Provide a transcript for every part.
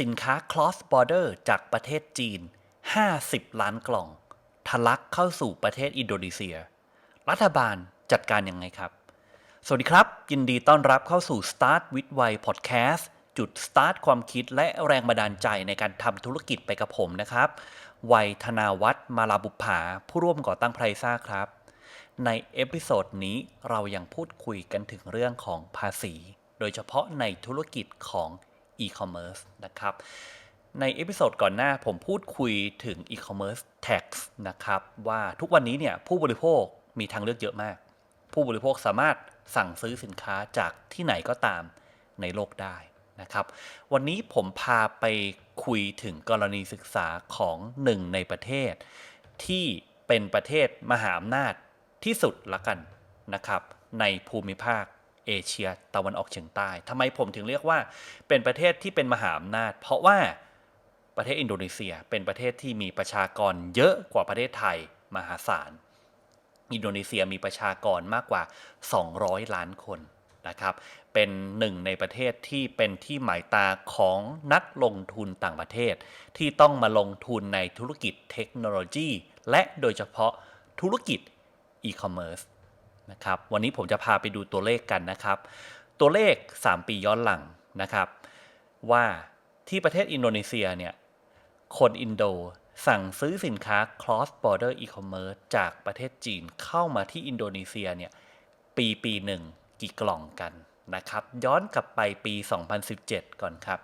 สินค้า cross border จากประเทศจีน 50 ล้านกล่องทะลักเข้าสู่ประเทศอินโดนีเซีย รัฐบาลจัดการยังไงครับ สวัสดีครับ ยินดีต้อนรับเข้าสู่ Start with Why Podcast จุด start ความคิดและแรงบันดาลใจในการทำธุรกิจไปกับผมนะครับวัยธนาวัฒน์มาลาบุภาผู้ร่วมก่อตั้งไพรซ่าครับ ในเอพิโซดนี้เรายังพูดคุยกันถึงเรื่องของภาษี โดยเฉพาะในธุรกิจของ e-commerce นะครับ ในเอพิโซดก่อนหน้าผมพูดคุยถึง e-commerce tax นะครับ ว่าทุกวันนี้เนี่ยผู้บริโภคมีทางเลือกเยอะมาก ผู้บริโภคสามารถสั่งซื้อสินค้าจากที่ไหนก็ตามในโลกได้นะครับ วันนี้ผมพาไปคุยถึงกรณีศึกษาของหนึ่งในประเทศ ที่เป็นประเทศมหาอำนาจที่สุดละกันนะครับ ในภูมิภาค เอเชียตะวันออกเฉียงใต้ทำไมผมถึงเรียกว่าเป็นประเทศที่เป็นมหาอำนาจ เพราะว่าประเทศอินโดนีเซียเป็นประเทศที่มีประชากรเยอะกว่าประเทศไทยมหาศาล อินโดนีเซียมีประชากรมากกว่า 200 ล้านคนนะครับ เป็นหนึ่งในประเทศที่เป็นที่หมายตาของนักลงทุนต่างประเทศ ที่ต้องมาลงทุนในธุรกิจเทคโนโลยี และโดยเฉพาะธุรกิจอีคอมเมิร์ซ นะครับวันนี้ผมจะพาไปดูตัวเลขกันนะครับ ตัวเลข 3 ปีย้อนหลังนะครับ ว่าที่ประเทศอินโดนีเซียเนี่ยคนอินโดสั่งซื้อสินค้า cross border e-commerce จากประเทศจีนเข้ามาที่อินโดนีเซียเนี่ยปีปีหนึ่งกี่กล่องกันนะครับ ย้อนกลับไปปี 2017 ก่อนครับ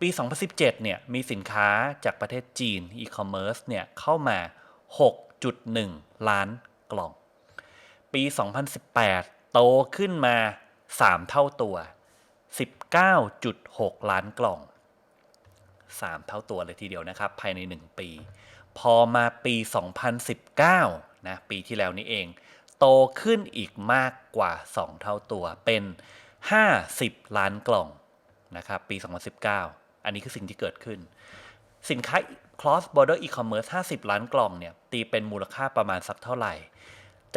ปี 2017 เนี่ยมีสินค้าจากประเทศจีน e-commerce เนี่ยเข้ามา 6.1 ล้านกล่อง ปี 2018 โตขึ้นมา 3 เท่าตัว 19.6 ล้านกล่อง 3 เท่าตัวเลยทีเดียวนะครับ ภายใน 1 ปี พอมาปี 2019 นะ ปีที่แล้วนี้เอง โตขึ้นอีกมากกว่า 2 เท่าตัวเป็น 50 ล้านกล่องนะครับปี 2019 อันนี้คือสิ่งที่เกิดขึ้น สินค้า cross border e-commerce 50 ล้านกล่องเนี่ย ตีเป็นมูลค่าประมาณสักเท่าไหร่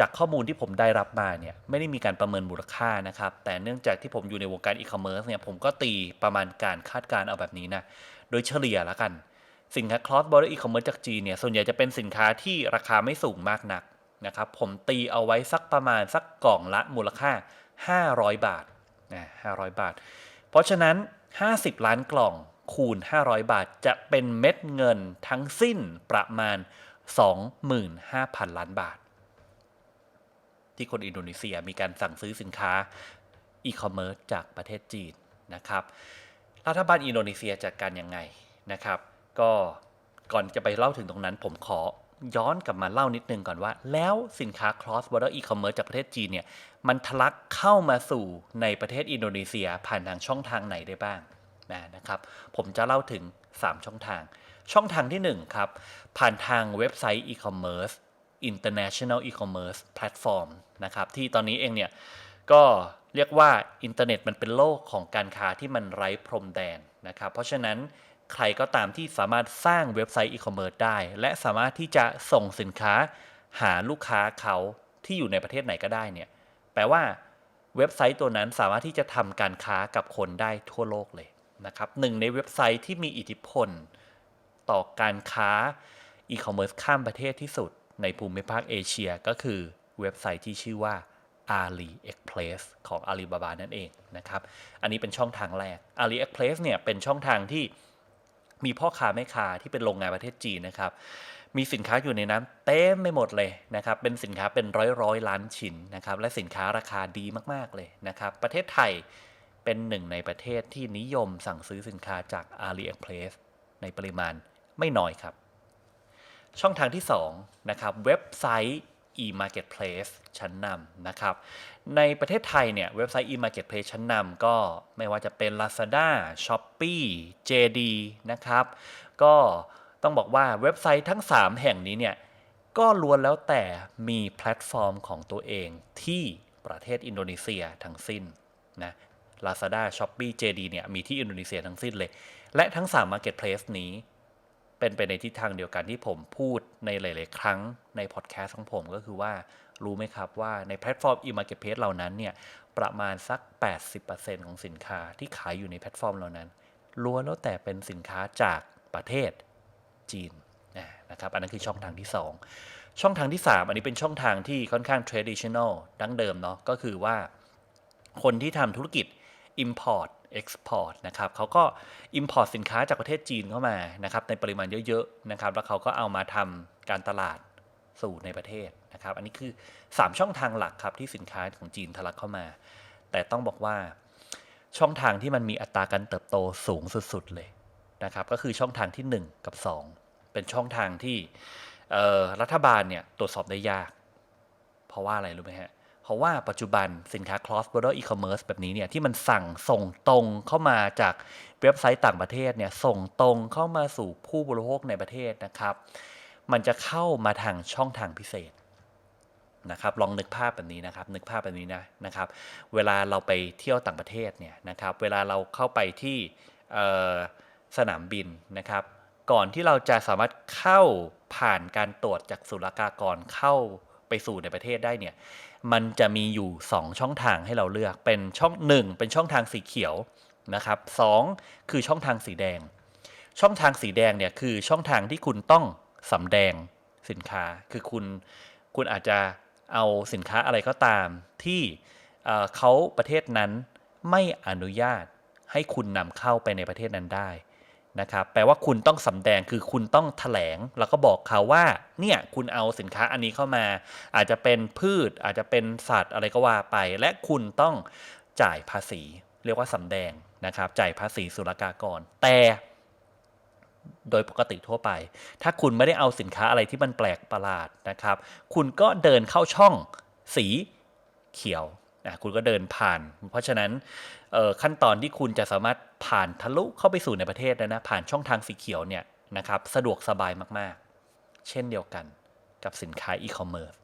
จากข้อมูลที่ผมได้รับมาเนี่ยไม่ได้มีการประเมินมูลค่านะครับ แต่เนื่องจากที่ผมอยู่ในวงการ e-commerce เนี่ยผมก็ตีประมาณการคาดการเอาแบบนี้นะ โดยเฉลี่ยแล้วกัน สินค้า cross border e-commerce จากจีนเนี่ยส่วนใหญ่จะเป็นสินค้าที่ราคาไม่สูงมากนักนะครับผมตีเอาไว้สักประมาณสักกล่องละมูลค่า 500 บาทนะ500 บาท เพราะฉะนั้น 50 ล้านกล่องคูณ 500 บาทจะเป็นเม็ดเงินทั้งสิ้นประมาณ 25,000 ล้านบาท ที่คนอินโดนีเซียมีการสั่งซื้อสินค้าอีคอมเมิร์ซจากประเทศจีนนะครับ รัฐบาลอินโดนีเซียจัดการยังไงนะครับ ก็ก่อนจะไปเล่าถึงตรงนั้น ผมขอย้อนกลับมาเล่านิดนึงก่อนว่า แล้วสินค้า cross border e-commerce จากประเทศจีนเนี่ยมันทะลักเข้ามาสู่ในประเทศอินโดนีเซียผ่านทางช่องทางไหนได้บ้างนะนะครับ ผมจะเล่าถึง 3 ช่องทาง ช่องทางที่ 1 ครับ ผ่านทางเว็บไซต์ e-commerce international e-commerce platform นะครับ ที่ตอนนี้เองเนี่ยก็เรียกว่าอินเทอร์เน็ตมันเป็นโลกของการค้าที่มันไร้พรมแดนนะครับ เพราะฉะนั้นใครก็ตามที่สามารถสร้างเว็บไซต์อีคอมเมิร์ซได้ และสามารถที่จะส่งสินค้าหาลูกค้าเขาที่อยู่ในประเทศไหนก็ได้เนี่ยแปลว่าเว็บไซต์ตัวนั้นสามารถที่จะทำการค้ากับคนได้ทั่วโลกเลยนะครับหนึ่งในเว็บไซต์ที่มีอิทธิพล ต่อการค้าอีคอมเมิร์ซข้ามประเทศที่สุดในภูมิภาคเอเชียก็คือ เว็บไซต์ที่ชื่อว่า AliExpress ของ Alibaba นั่นเองนะครับ อันนี้เป็นช่องทางแรก AliExpress เนี่ยเป็นช่องทางที่มีพ่อค้าแม่ค้าที่เป็นโรงงานประเทศจีนนะครับ มีสินค้าอยู่ในนั้นเต็มไม่หมดเลยนะครับ เป็นสินค้าเป็นร้อยร้อยล้านชิ้นนะครับ และสินค้าราคาดีมากๆเลยนะครับ ประเทศไทยเป็นหนึ่งในประเทศที่นิยมสั่งซื้อสินค้าจาก AliExpress ในปริมาณไม่น้อยครับ ช่องทางที่2นะครับเว็บไซต์ e-marketplace ชั้นนำนะครับ ในประเทศไทยเนี่ยเว็บไซต์ e-marketplace ชั้นนำก็ไม่ว่าจะเป็น Lazada, Shopee, JD นะครับ ก็ต้องบอกว่าเว็บไซต์ทั้ง 3 แห่งนี้เนี่ยก็ล้วนแล้วแต่มีแพลตฟอร์มของตัวเองที่ประเทศอินโดนีเซียทั้งสิ้นนะ Lazada, Shopee, JD เนี่ยมีที่อินโดนีเซียทั้งสิ้นเลย และทั้ง 3 Marketplace นี้ เป็นไปในทิศทางเดียวกันที่ผมพูดในหลาย ๆ ครั้งในพอดแคสต์ของผมก็คือว่ารู้ไหมครับว่าในแพลตฟอร์ม e-marketplace เหล่านั้นเนี่ยประมาณสัก 80%ของสินค้าที่ขายอยู่ในแพลตฟอร์มเหล่านั้นล้วนแล้วแต่เป็นสินค้าจากประเทศจีนนะครับอันนั้นคือช่องทางที่ 2 ช่องทางที่ 3 อันนี้เป็นช่องทางที่ค่อนข้าง traditional ดั้งเดิมเนาะก็คือว่าคนที่ทำธุรกิจ import export นะครับเขาก็ import สินค้าจากประเทศจีนเข้ามานะครับในปริมาณเยอะๆนะครับแล้วเขาก็เอามาทำการตลาดสู่ในประเทศนะครับ อันนี้คือ 3 ช่องทางหลักครับที่สินค้าของจีนทะลักเข้ามา แต่ต้องบอกว่าช่องทางที่มันมีอัตราการเติบโตสูงสุดๆเลยนะครับ ก็คือช่องทางที่ 1 กับ 2 เป็นช่องทางที่รัฐบาลเนี่ยตรวจสอบได้ยาก เพราะว่าอะไรรู้ไหมฮะ เพราะว่าปัจจุบันสินค้า cross border e-commerce แบบนี้เนี่ยที่มันสั่งส่งตรงเข้ามาจากเว็บไซต์ต่างประเทศเนี่ยส่งตรงเข้ามาสู่ผู้บริโภคในประเทศนะครับ มันจะเข้ามาทางช่องทางพิเศษนะครับลองนึกภาพแบบนี้นะครับ นึกภาพแบบนี้นะนะครับ เวลาเราไปเที่ยวต่างประเทศเนี่ยนะครับ เวลาเราเข้าไปที่สนามบินนะครับ ก่อนที่เราจะสามารถเข้าผ่านการตรวจจากศุลกากรเข้าไปสู่ในประเทศได้เนี่ย มันจะมีอยู่ 2 ช่องทางให้เราเลือกเป็นช่อง 1 เป็นช่องทางสีเขียวนะครับสองคือช่องทางสีแดง ช่องทางสีแดงเนี่ยคือช่องทางที่คุณต้องสำแดงสินค้าคือคุณคุณอาจจะเอาสินค้าอะไรก็ตามที่เขาประเทศนั้นไม่อนุญาตให้คุณนำเข้าไปในประเทศนั้นได้ นะครับแปลว่าคุณต้องสำแดงคือคุณต้องแถลงแล้วก็บอกเขาว่าเนี่ยคุณเอาสินค้าอันนี้เข้ามา อาจจะเป็นพืช อาจจะเป็นสัตว์อะไรก็ว่าไป และคุณต้องจ่ายภาษี เรียกว่าสำแดงนะครับจ่ายภาษีศุลกากร แต่ โดยปกติทั่วไป ถ้าคุณไม่ได้เอาสินค้าอะไรที่มันแปลกประหลาดนะครับ คุณก็เดินเข้าช่องสีเขียว นะคุณก็เดินผ่าน เพราะฉะนั้นขั้นตอนที่คุณจะสามารถผ่านทะลุเข้าไปสู่ในประเทศนะนะผ่านช่องทางสีเขียวเนี่ยนะครับสะดวกสบายมากๆ เช่นเดียวกันกับสินค้าอีคอมเมิร์ซ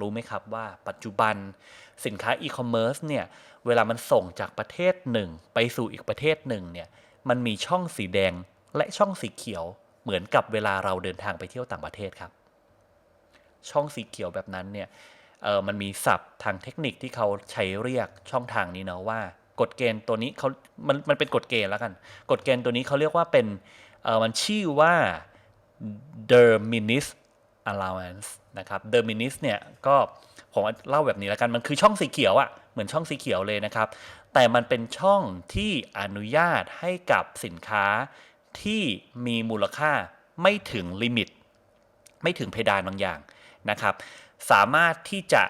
รู้ไหมครับว่าปัจจุบันสินค้าอีคอมเมิร์ซเนี่ยเวลามันส่งจากประเทศหนึ่งไปสู่อีกประเทศหนึ่งเนี่ยมันมีช่องสีแดงและช่องสีเขียวเหมือนกับเวลาเราเดินทางไปเที่ยวต่างประเทศครับ ช่องสีเขียวแบบนั้นเนี่ย เออมันมีศัพท์ทางเทคนิคที่เขาใช้เรียกช่องทางนี้เนาะว่ากฎเกณฑ์ตัวนี้เขามันมันเป็นกฎเกณฑ์แล้วกันกฎเกณฑ์ตัวนี้เขาเรียกว่าเป็นเออมันชื่อว่า de minis allowance นะครับ de minis เนี่ยก็ผมเล่าแบบนี้แล้วกันมันคือช่องสีเขียวอะ่ะเหมือนช่องสีเขียวเลยนะครับ แต่มันเป็นช่องที่อนุญาตให้กับสินค้าที่มีมูลค่าไม่ถึงลิมิต ไม่ถึงเพดานบางอย่างนะครับ สามารถที่จะ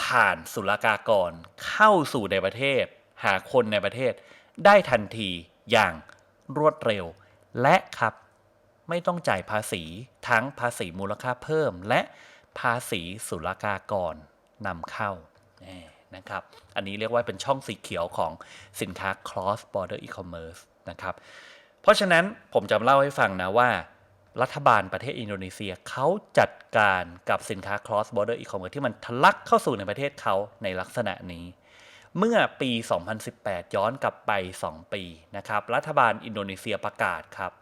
ผ่านศุลกากรเข้าสู่ในประเทศ หาคนในประเทศ ได้ทันทีอย่างรวดเร็ว และครับไม่ต้องจ่ายภาษีทั้งภาษีมูลค่าเพิ่ม และภาษีศุลกากรนำเข้านะครับ อันนี้เรียกว่าเป็นช่องสีเขียวของสินค้า cross border e-commerce นะครับ เพราะฉะนั้นผมจะเล่าให้ฟังนะว่า รัฐบาลประเทศอินโดนีเซียเขาจัดการกับสินค้า cross border e-commerce ที่มันทะลักเข้าสู่ในประเทศเขาในลักษณะนี้ เมื่อปี 2018 ย้อนกลับไป 2 ปีนะครับรัฐบาลอินโดนีเซียประกาศครับ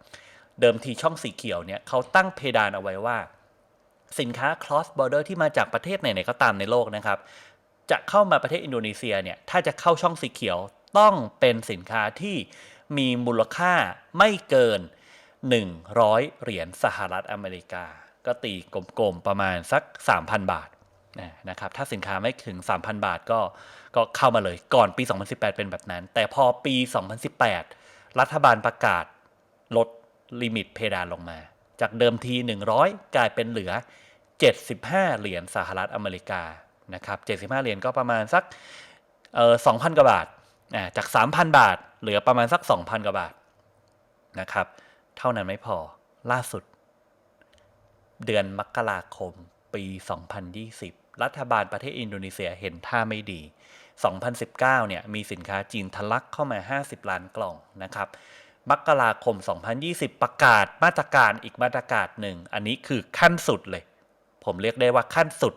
เดิมทีช่องสีเขียวเนี่ยเขาตั้งเพดานเอาไว้ว่า สินค้า cross border ที่มาจากประเทศไหนๆก็ตามในโลกนะครับ จะเข้ามาประเทศอินโดนีเซียเนี่ยถ้าจะเข้าช่องสีเขียวต้องเป็นสินค้าที่มีมูลค่าไม่เกิน 100 เหรียญสหรัฐอเมริกา ก็ตีกลมๆประมาณสัก 3,000 บาทนะครับถ้าสินค้าไม่ถึง 3,000 บาทก็ก็เข้ามาเลยก่อนปี 2018 เป็นแบบนั้น แต่พอปี 2018 รัฐบาลประกาศลดลิมิตเพดานลงมา จากเดิมที 100 กลายเป็นเหลือ 75 เหรียญสหรัฐอเมริกานะครับ75 เหรียญก็ประมาณสักเออ2,000 กว่าบาทจาก 3,000 บาท เหลือประมาณสัก 2,000 กว่าบาทนะครับ เท่านั้นไม่พอล่าสุด เดือนมกราคมปี 2020 รัฐบาลประเทศอินโดนีเซียเห็นท่าไม่ดี 2019 เนี่ยมีสินค้าจีนทะลักเข้ามา 50 ล้านกล่องนะครับมกราคม 2020 ประกาศมาตรการอีกมาตรการหนึ่ง อันนี้คือขั้นสุดเลย ผมเรียกได้ว่าขั้นสุด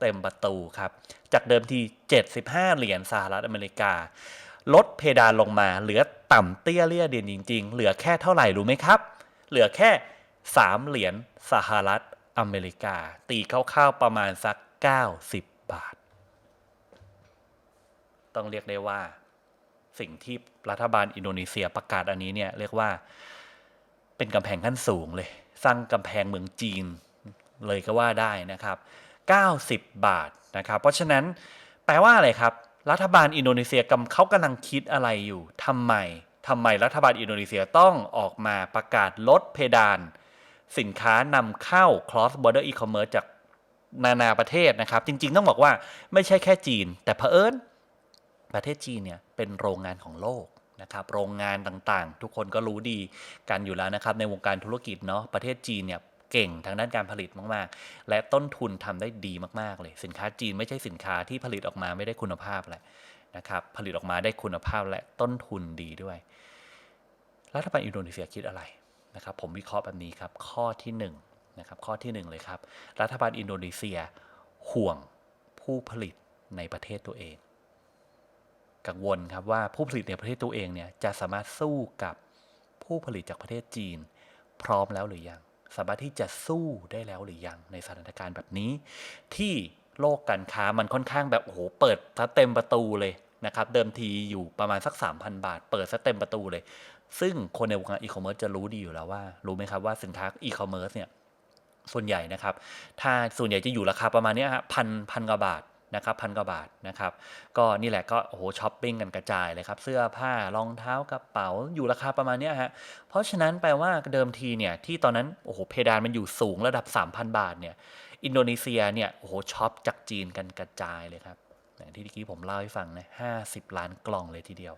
เต็มประตูครับ จากเดิมที 75 เหรียญสหรัฐอเมริกา ลดเพดานลงมา เหลือต่ำเตี้ยเลี่ยเดียนจริง ๆ เหลือแค่เท่าไหร่รู้ไหมครับ เหลือแค่ 3 เหรียญสหรัฐอเมริกา ตีคร่าวๆประมาณสัก 90 บาท ต้องเรียกได้ว่า สิ่งที่รัฐบาลอินโดนีเซียประกาศอันนี้เนี่ยเรียกว่าเป็นกำแพงขั้นสูงเลย สร้างกำแพงเมืองจีนเลยก็ว่าได้นะครับ 90 บาทนะครับ เพราะฉะนั้นแปลว่าอะไรครับ รัฐบาลอินโดนีเซียกำเขากำลังคิดอะไรอยู่ทำไมทำไมรัฐบาลอินโดนีเซียต้องออกมาประกาศลดเพดาน สินค้านำเข้า cross border e-commerce จากนานาประเทศนะครับ จริง ๆ ต้องบอกว่าไม่ใช่แค่จีน แต่เผอิญประเทศจีนเนี่ยเป็นโรงงานของโลกนะครับโรงงานต่างๆ ทุกคนก็รู้ดีกันอยู่แล้วนะครับในวงการธุรกิจเนาะประเทศจีนเนี่ย เก่งทางด้านการผลิตมาก ๆ และต้นทุนทำได้ดีมาก ๆ เลย สินค้าจีนไม่ใช่สินค้าที่ผลิตออกมาไม่ได้คุณภาพแหละนะครับผลิตออกมาได้คุณภาพและต้นทุนดีด้วย รัฐบาลอินโดนีเซียคิดอะไรนะครับ ผมวิเคราะห์แบบนี้ครับ ข้อที่1นงนะครับข้อที่ 1 เลยครับ รัฐบาลอินโดนีเซียห่วงผู้ผลิตในประเทศตัวเอง กังวลครับว่าผู้ผลิตในประเทศตัวเองเนี่ยจะสามารถสู้กับผู้ผลิตจากประเทศจีน พร้อมแล้วหรือยัง สามารถที่จะสู้ได้แล้วหรือยังในสถานการณ์แบบนี้ ที่โลกการค้ามันค่อนข้างแบบโอ้โหเปิดซะเต็มประตูเลยนะครับ เดิมทีอยู่ประมาณสัก 3,000 บาท เปิดซะเต็มประตูเลย ซึ่งคนในวงการอีคอมเมิร์ซจะรู้ดีอยู่แล้วว่า รู้ไหมครับว่าสินค้าอีคอมเมิร์ซเนี่ยส่วนใหญ่นะครับ ถ้าส่วนใหญ่จะอยู่ราคาประมาณนี้ยฮะพันพันกว่าบาท นะครับพันกว่าบาทนะครับก็นี่แหละก็โอ้โหช้อปปิ้งกันกระจายเลยครับ เสื้อผ้ารองเท้ากระเป๋าอยู่ราคาประมาณนี้ฮะเพราะฉะนั้นแปลว่าเดิมทีเนี่ยที่ตอนนั้นโอ้โหเพดานมันอยู่สูงระดับ 3,000 บาทเนี่ยอินโดนีเซียเนี่ยโอ้โหช็อปจากจีนกันกระจายเลยครับอย่างที่เมื่อกี้ผมเล่าให้ฟังนะ50ล้านกล่องเลยทีเดียว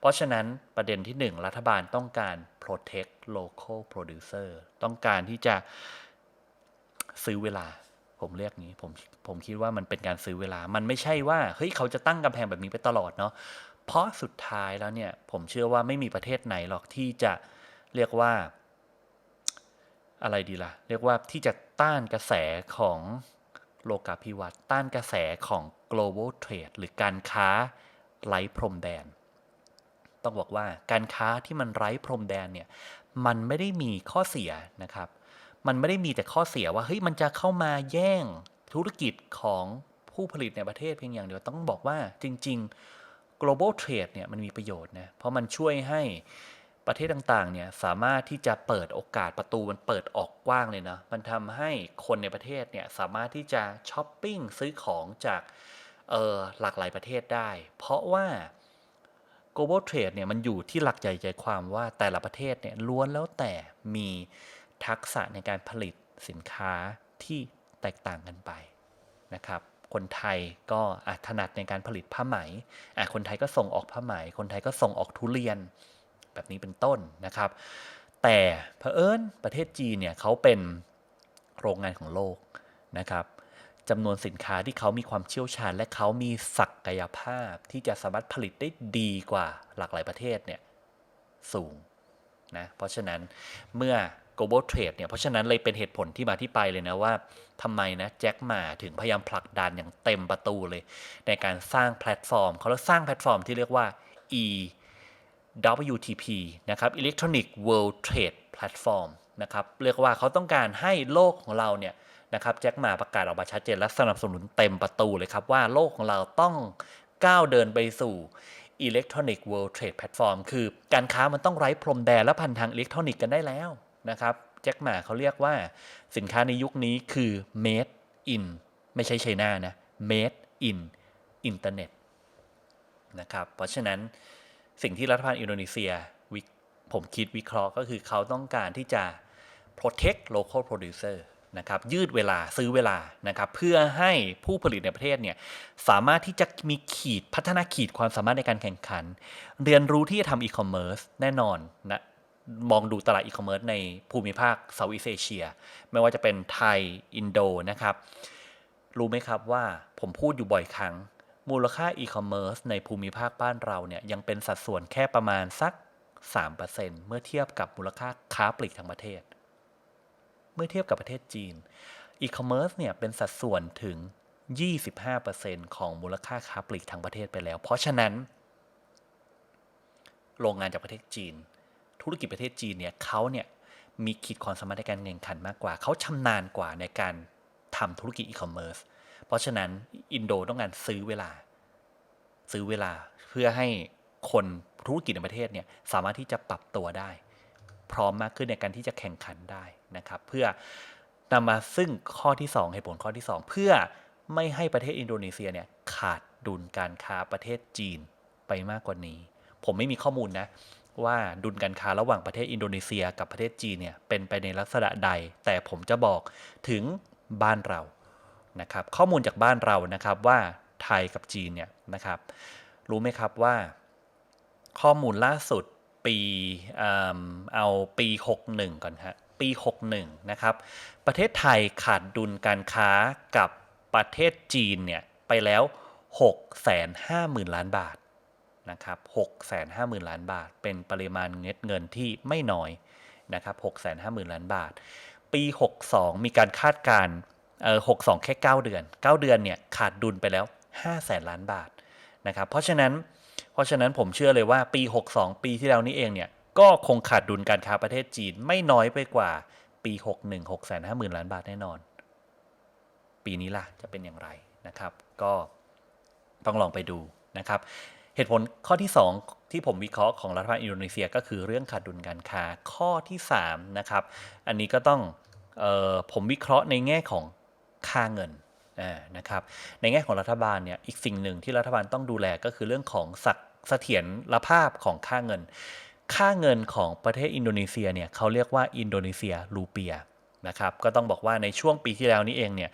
เพราะฉะนั้นประเด็นที่ 1 รัฐบาลต้องการ protect local producer ต้องการที่จะซื้อเวลา ผมเรียกงี้ผมผมคิดว่ามันเป็นการซื้อเวลา มันไม่ใช่ว่าเฮ้ยเขาจะตั้งกำแพงแบบนี้ไปตลอดเนาะเพราะสุดท้ายแล้วเนี่ยผมเชื่อว่าไม่มีประเทศไหนหรอกที่จะเรียกว่า อะไรดีล่ะ เรียกว่าที่จะต้านกระแสของโลกาภิวัตน์ต้านกระแสของ global trade หรือการค้าไร้พรมแดน ต้องบอกว่าการค้าที่มันไร้พรมแดนเนี่ยมันไม่ได้มีข้อเสียนะครับ มันไม่ได้มีแต่ข้อเสียว่าเฮ้ยมันจะเข้ามาแย่งธุรกิจของผู้ผลิตในประเทศเพียงอย่างเดียวต้องบอกว่าจริง ๆ global trade เนี่ยมันมีประโยชน์นะเพราะมันช่วยให้ประเทศต่างๆเนี่ยสามารถที่จะเปิดโอกาสประตูมันเปิดออกกว้างเลยนะมันทำให้คนในประเทศเนี่ยสามารถที่จะช้อปปิ้งซื้อของจากเออหลากหลายประเทศได้ เพราะว่า global trade เนี่ยมันอยู่ที่หลักใจใจความว่าแต่ละประเทศเนี่ยล้วนแล้วแต่มี ทักษะในการผลิตสินค้าที่แตกต่างกันไปนะครับ คนไทยก็อถนัดในการผลิตผ้าไหม คนไทยก็ส่งออกผ้าไหม คนไทยก็ส่งออกทุเรียนแบบนี้เป็นต้นนะครับ แต่เผอิญประเทศจีนเนี่ยเขาเป็นโรงงานของโลกนะครับจำนวนสินค้าที่เขามีความเชี่ยวชาญ และเขามีศักยภาพที่จะสามารถผลิตได้ดีกว่าหลากหลายประเทศเนี่ยสูงนะ เพราะฉะนั้นเมื่อ global trade เนี่ยเพราะฉะนั้นเลยเป็นเหตุผลที่มาที่ไปเลยนะว่าทำไมนะแจ็คหมาถึงพยายามผลักดันอย่างเต็มประตูเลย ในการสร้างแพลตฟอร์ม เขาแล้วสร้างแพลตฟอร์มที่เรียกว่า e WTP นะครับ Electronic World Trade Platform นะครับเรียกว่าเขาต้องการให้โลกของเราเนี่ยนะครับแจ็คหมาประกาศออกมาชัดเจนและสนับสนุนเต็มประตูเลยครับ ว่าโลกของเราต้องก้าวเดินไปสู่ Electronic World Trade Platform คือการค้ามันต้องไร้พรมแดนและพันทางอิเล็กทรอนิกส์กันได้แล้ว นะครับแจ็คหมาเขาเรียกว่าสินค้าในยุคนี้คือ made in ไม่ใช่ไชน่านะ made in internet นะครับเพราะฉะนั้นสิ่งที่รัฐบาลอินโดนีเซียผมคิดวิเคราะห์ก็คือเขาต้องการที่จะ protect local producer นะครับยืดเวลาซื้อเวลานะครับเพื่อให้ผู้ผลิตในประเทศเนี่ยสามารถที่จะมีขีดพัฒนาขีดความสามารถในการแข่งขัน เรียนรู้ที่จะทำอีคอมเมิร์ซแน่นอนนะ มองดูตลาดอีคอมเมิร์ซในภูมิภาคเซาท์อีสเอเชีย ไม่ว่าจะเป็นไทย อินโดนะครับ รู้ไหมครับว่าผมพูดอยู่บ่อยครั้ง มูลค่าอีคอมเมิร์ซในภูมิภาคบ้านเราเนี่ยยังเป็นสัดส่วนแค่ประมาณสัก 3%เมื่อเทียบกับมูลค่าค้าปลีกทั้งประเทศ เมื่อเทียบกับประเทศจีนอีคอมเมิร์ซเนี่ยเป็นสัดส่วนถึง 25%ของมูลค่าค้าปลีกทั้งประเทศไปแล้ว เพราะฉะนั้น โรงงานจากประเทศจีน ธุรกิจประเทศจีนเนี่ยเขาเนี่ยมีขีดความสามารถในการแข่งขันมากกว่า เขาชำนาญกว่าในการทำธุรกิจอีคอมเมิร์ซเพราะฉะนั้นอินโดต้องการซื้อเวลา ซื้อเวลาเพื่อให้คนธุรกิจในประเทศเนี่ยสามารถที่จะปรับตัวได้ พร้อมมากขึ้นในการที่จะแข่งขันได้นะครับเพื่อนำมาซึ่งข้อที่ 2 เหตุผลข้อที่ 2 เพื่อไม่ให้ประเทศอินโดนีเซียเนี่ยขาดดุลการค้าประเทศจีนไปมากกว่านี้ ผมไม่มีข้อมูลนะ ว่าดุลการค้าระหว่างประเทศอินโดนีเซียกับประเทศจีนเนี่ยเป็นไปในลักษณะใด แต่ผมจะบอกถึงบ้านเรานะครับข้อมูลจากบ้านเรานะครับว่าไทยกับจีนเนี่ยนะครับรู้ไหมครับว่า ข้อมูลล่าสุดปีเอาปี 61 ก่อนฮะปี 61 นะครับ ประเทศไทยขาดดุลการค้ากับประเทศจีนเนี่ยไปแล้ว 650,000 ล้านบาท นะครับ650,000 ล้านบาท เป็นปริมาณเงินเงินที่ไม่น้อยนะครับ650,000 ล้านบาท ปี 62 มีการคาดการเออ62 แค่ 9 เดือน 9 เดือนเนี่ยขาดดุลไปแล้ว500,000ล้านบาทนะครับ เพราะฉะนั้น เพราะฉะนั้นผมเชื่อเลยว่าปี 62 ปีที่แล้วนี้เองเนี่ยก็คงขาดดุลการค้าประเทศจีนไม่น้อยไปกว่าปี 61 6 5 0 0 0 0 ล้านบาทแน่นอน ปีนี้ล่ะจะเป็นอย่างไรนะครับ ก็ต้องลองไปดูนะครับ เหตุผลข้อที่ 2 ที่ผมวิเคราะห์ของรัฐบาลอินโดนีเซียก็คือเรื่องขาดดุลการค้าข้อที่3นะครับอันนี้ก็ต้องออผมวิเคราะห์ในแง่ของค่าเงินนะครับในแง่ของรัฐบาลเนี่ยอีกสิ่งหนึ่งที่รัฐบาลต้องดูแลก็คือเรื่องของสักเสถียรภาพของค่าเงิน ค่าเงินของประเทศอินโดนีเซียเนี่ยเขาเรียกว่าอินโดนีเซียรูเปียนะครับก็ต้องบอกว่าในช่วงปีที่แล้วนี้เองเนี่ย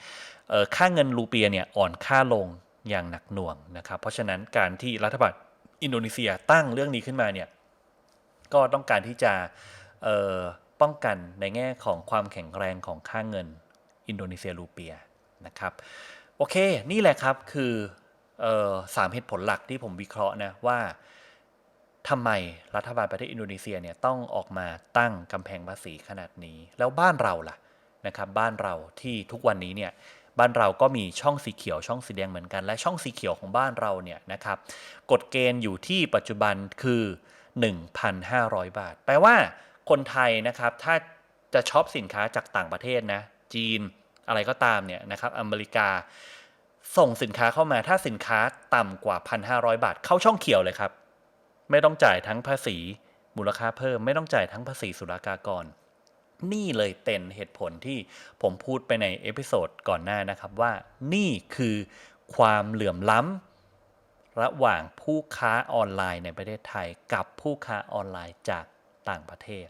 ค่าเงินรูเปียเนี่ยอ่อนค่าลง อย่างหนักหน่วงนะครับ เพราะฉะนั้นการที่รัฐบาลอินโดนีเซียตั้งเรื่องนี้ขึ้นมาเนี่ยก็ต้องการที่จะป้องกันในแง่ของความแข็งแรงของค่าเงินอินโดนีเซียรูเปียนะครับโอเค นี่แหละครับคืออสามเหตุผลหลักที่ผมวิเคราะห์นะว่าทำไมรัฐบาลประเทศอินโดนีเซียเนี่ยต้องออกมาตั้งกำแพงภาษีขนาดนี้ แล้วบ้านเราล่ะนะครับ บ้านเราที่ทุกวันนี้เนี่ย บ้านเราก็มีช่องสีเขียวช่องสีแดงเหมือนกัน และช่องสีเขียวของบ้านเราเนี่ยนะครับกฎเกณฑ์อยู่ที่ปัจจุบันคือ 1,500 บาท แปลว่าคนไทยนะครับถ้าจะช็อปสินค้าจากต่างประเทศนะจีนอะไรก็ตามเนี่ยนะครับอเมริกาส่งสินค้าเข้ามาถ้าสินค้าต่ำกว่า 1,500 บาท เข้าช่องเขียวเลยครับ ไม่ต้องจ่ายทั้งภาษีมูลค่าเพิ่ม ไม่ต้องจ่ายทั้งภาษีศุลกากร นี่เลยเป็นเหตุผลที่ผมพูดไปในเอพิโซดก่อนหน้านะครับว่านี่คือความเหลื่อมล้ำระหว่างผู้ค้าออนไลน์ในประเทศไทยกับผู้ค้าออนไลน์จากต่างประเทศ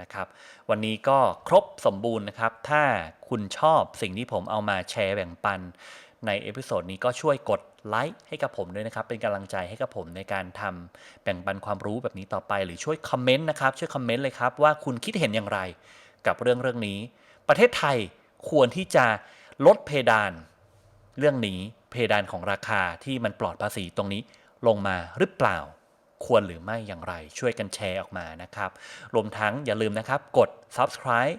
นะครับวันนี้ก็ครบสมบูรณ์นะครับ ถ้าคุณชอบสิ่งที่ผมเอามาแชร์แบ่งปัน ในเอพิโซดนี้ก็ช่วยกดไลค์ให้กับผมด้วยนะครับ เป็นกำลังใจให้กับผมในการทำแบ่งปันความรู้แบบนี้ต่อไป หรือช่วยคอมเมนต์นะครับ ช่วยคอมเมนต์เลยครับว่าคุณคิดเห็นอย่างไรกับเรื่องเรื่องนี้ ประเทศไทยควรที่จะลดเพดาน เรื่องนี้เพดานของราคาที่มันปลอดภาษีตรงนี้ลงมาหรือเปล่า ควรหรือไม่อย่างไร ช่วยกันแชร์ออกมานะครับ รวมทั้งอย่าลืมนะครับ กด subscribe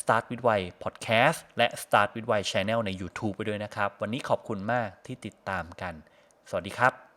Start with Why Podcast และ Start with Why Channel ใน YouTube ไปด้วยนะครับ วันนี้ขอบคุณมากที่ติดตามกัน สวัสดีครับ